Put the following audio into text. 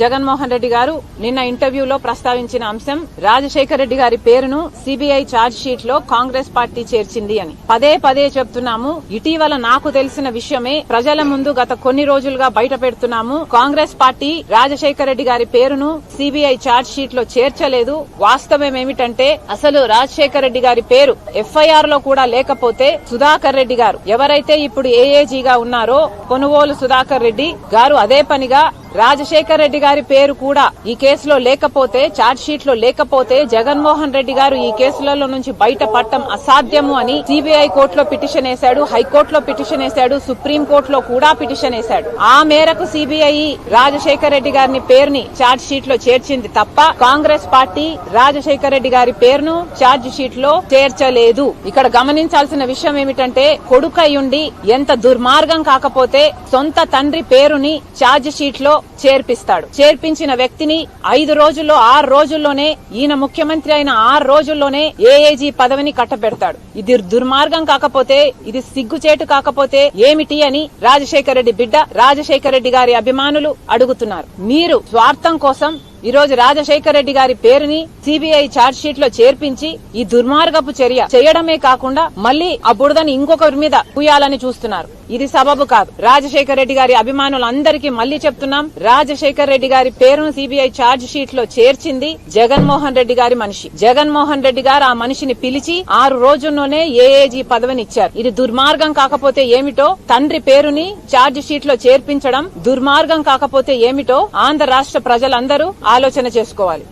జగన్మోహన్ రెడ్డి గారు నిన్న ఇంటర్వ్యూలో ప్రస్తావించిన అంశం రాజశేఖర రెడ్డి గారి పేరును సిబిఐ ఛార్జ్ షీట్లో కాంగ్రెస్ పార్టీ చేర్చింది అని. పదే పదే చెప్తున్నాము ఇటీవల నాకు తెలిసిన విషయమే ప్రజల ముందు గత కొన్ని రోజులుగా బయట పెడుతున్నాము కాంగ్రెస్ పార్టీ రాజశేఖర రెడ్డి గారి పేరును సిబిఐ ఛార్జ్ షీట్లో చేర్చలేదు. వాస్తవం ఏమిటంటే అసలు రాజశేఖర రెడ్డి గారి పేరు ఎఫ్ఐఆర్లో కూడా లేకపోతే సుధాకర్ రెడ్డి గారు ఎవరైతే ఇప్పుడు ఏఏజీగా ఉన్నారో కొనుగోలు సుధాకర్ రెడ్డి గారు అదే పనిగా రాజశేఖర్ రెడ్డి గారి పేరు కూడా ఈ కేసులో లేకపోతే ఛార్జ్ షీట్లో లేకపోతే జగన్మోహన్ రెడ్డి గారు ఈ కేసులలో నుంచి బయట పట్టం అసాధ్యము అని సిబిఐ కోర్టులో పిటిషన్ వేశాడు హైకోర్టులో పిటిషన్ వేశాడు సుప్రీం కోర్టులో కూడా పిటిషన్ వేశాడు. ఆ మేరకు సిబిఐ రాజశేఖర్ రెడ్డి గారిని పేరుని ఛార్జ్ షీట్లో చేర్చింది తప్ప కాంగ్రెస్ పార్టీ రాజశేఖర్ రెడ్డి గారి పేరును ఛార్జ్ షీట్లో చేర్చలేదు. ఇక్కడ గమనించాల్సిన విషయం ఏమిటంటే కొడుకయ్యుండి ఎంత దుర్మార్గం కాకపోతే సొంత తండ్రి పేరుని ఛార్జ్ షీట్లో చేర్పిస్తాడు. చేర్పించిన వ్యక్తిని ఐదు రోజుల్లో ఆరు రోజుల్లోనే ఈయన ముఖ్యమంత్రి అయిన ఆరు రోజుల్లోనే ఏఏజీ పదవిని కట్టబెడతాడు. ఇది దుర్మార్గం కాకపోతే ఇది సిగ్గుచేటు కాకపోతే ఏమిటి అని రాజశేఖర రెడ్డి బిడ్డ రాజశేఖర రెడ్డి గారి అభిమానులు అడుగుతున్నారు. మీరు స్వార్థం కోసం ఈ రోజు రాజశేఖర రెడ్డి గారి పేరుని సిబిఐ ఛార్జ్ షీట్లో చేర్పించి ఈ దుర్మార్గపు చర్య చేయడమే కాకుండా మళ్ళీ ఆ బుడదని ఇంకొకరి మీద పూయాలని చూస్తున్నారు. ఇది సబబు కాదు. రాజశేఖర రెడ్డి గారి అభిమానులందరికీ మళ్ళీ చెప్తున్నాం. రాజశేఖర రెడ్డి గారి పేరును సిబిఐ ఛార్జ్ షీట్లో చేర్చింది జగన్మోహన్ రెడ్డి గారి మనిషి. జగన్మోహన్ రెడ్డి గారు ఆ మనిషిని పిలిచి ఆరు రోజుల్లోనే ఏఏజీ పదవిని ఇచ్చారు. ఇది దుర్మార్గం కాకపోతే ఏమిటో తండ్రి పేరుని ఛార్జ్ షీట్లో చేర్పించడం దుర్మార్గం కాకపోతే ఏమిటో ఆంధ్ర రాష్ట్ర ప్రజలందరూ ఆలోచన చేసుకోవాలి.